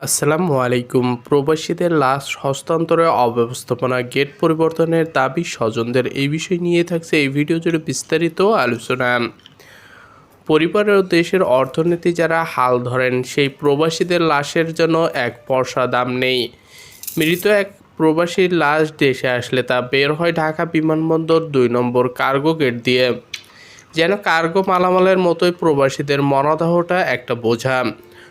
আসসালামু আলাইকুম। প্রবাসীদের লাশ হস্তান্তরে অব্যবস্থাপনা গেট পরিবর্তনের দাবি স্বজনদের। এই বিষয় নিয়ে থাকছে এই ভিডিও জুড়ে বিস্তারিত আলোচনা। পরিবার ও দেশের অর্থনীতি যারা হাল ধরেন, সেই প্রবাসীদের লাশের জন্য এক পয়সা দাম নেই। মৃত এক প্রবাসীর লাশ দেশে আসলে তা বের হয় ঢাকা বিমানবন্দর দুই নম্বর কার্গো গেট দিয়ে। যেন কার্গো মালামালের মতোই প্রবাসীদের মরদেহটা একটা বোঝা।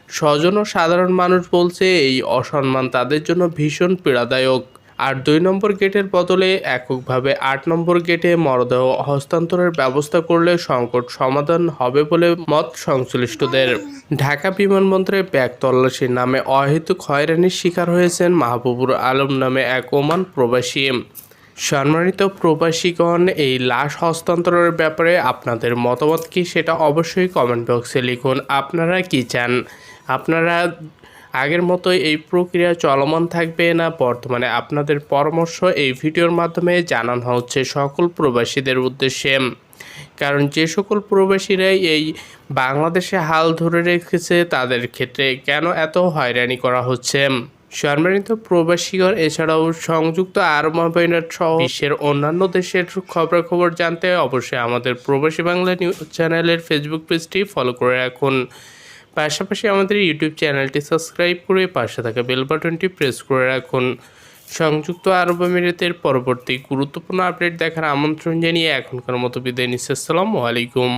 স্বজন ও সাধারণ মানুষ বলছে, এই অসম্মান তাদের জন্য ভীষণ পীড়াদায়ক। আর দুই নম্বর গেটের বদলে এককভাবে আট নম্বর গেটে মরদেহ হস্তান্তরের ব্যবস্থা করলে সংকট সমাধান হবে বলে মত সংশ্লিষ্টদের। ঢাকা বিমানবন্দরে ব্যাগ তল্লাশির নামে অহেতুক হয়রানির শিকার হয়েছেন মাহবুবুর আলম নামে এক ওমান প্রবাসী। সম্মানিত প্রবাসীগণ, এই লাশ হস্তান্তরের ব্যাপারে আপনাদের মতামত কি সেটা অবশ্যই কমেন্ট বক্সে লিখুন। আপনারা কি চান? আপনারা আগের মতো এই প্রক্রিয়া চলমান থাকবে না, বর্তমানে আপনাদের পরামর্শ এই ভিডিওর মাধ্যমে জানানো হচ্ছে সকল প্রবাসীদের উদ্দেশ্যে। কারণ যে সকল প্রবাসীরাই এই বাংলাদেশে হাল ধরে রেখেছে, তাদের ক্ষেত্রে কেন এত হয়রানি করা হচ্ছে? সম্মানিত প্রবাসীগণ, এছাড়াও সংযুক্ত আরব আমিরাত সহ বিশ্বের অন্যান্য দেশের খবরাখবর জানতে অবশ্যই আমাদের প্রবাসী বাংলা নিউজ চ্যানেলের ফেসবুক পেজটি ফলো করে রাখুন। পাশাপাশি আমাদের ইউটিউব চ্যানেলটি সাবস্ক্রাইব করে পাশে থাকা বেল বাটনটি প্রেস করে রাখুন। সংযুক্ত আরব আমিরাতের পরবর্তী গুরুত্বপূর্ণ আপডেট দেখার আমন্ত্রণ জানিয়ে এখনকার মতো বিদায় নিচ্ছে। আসসালামু আলাইকুম।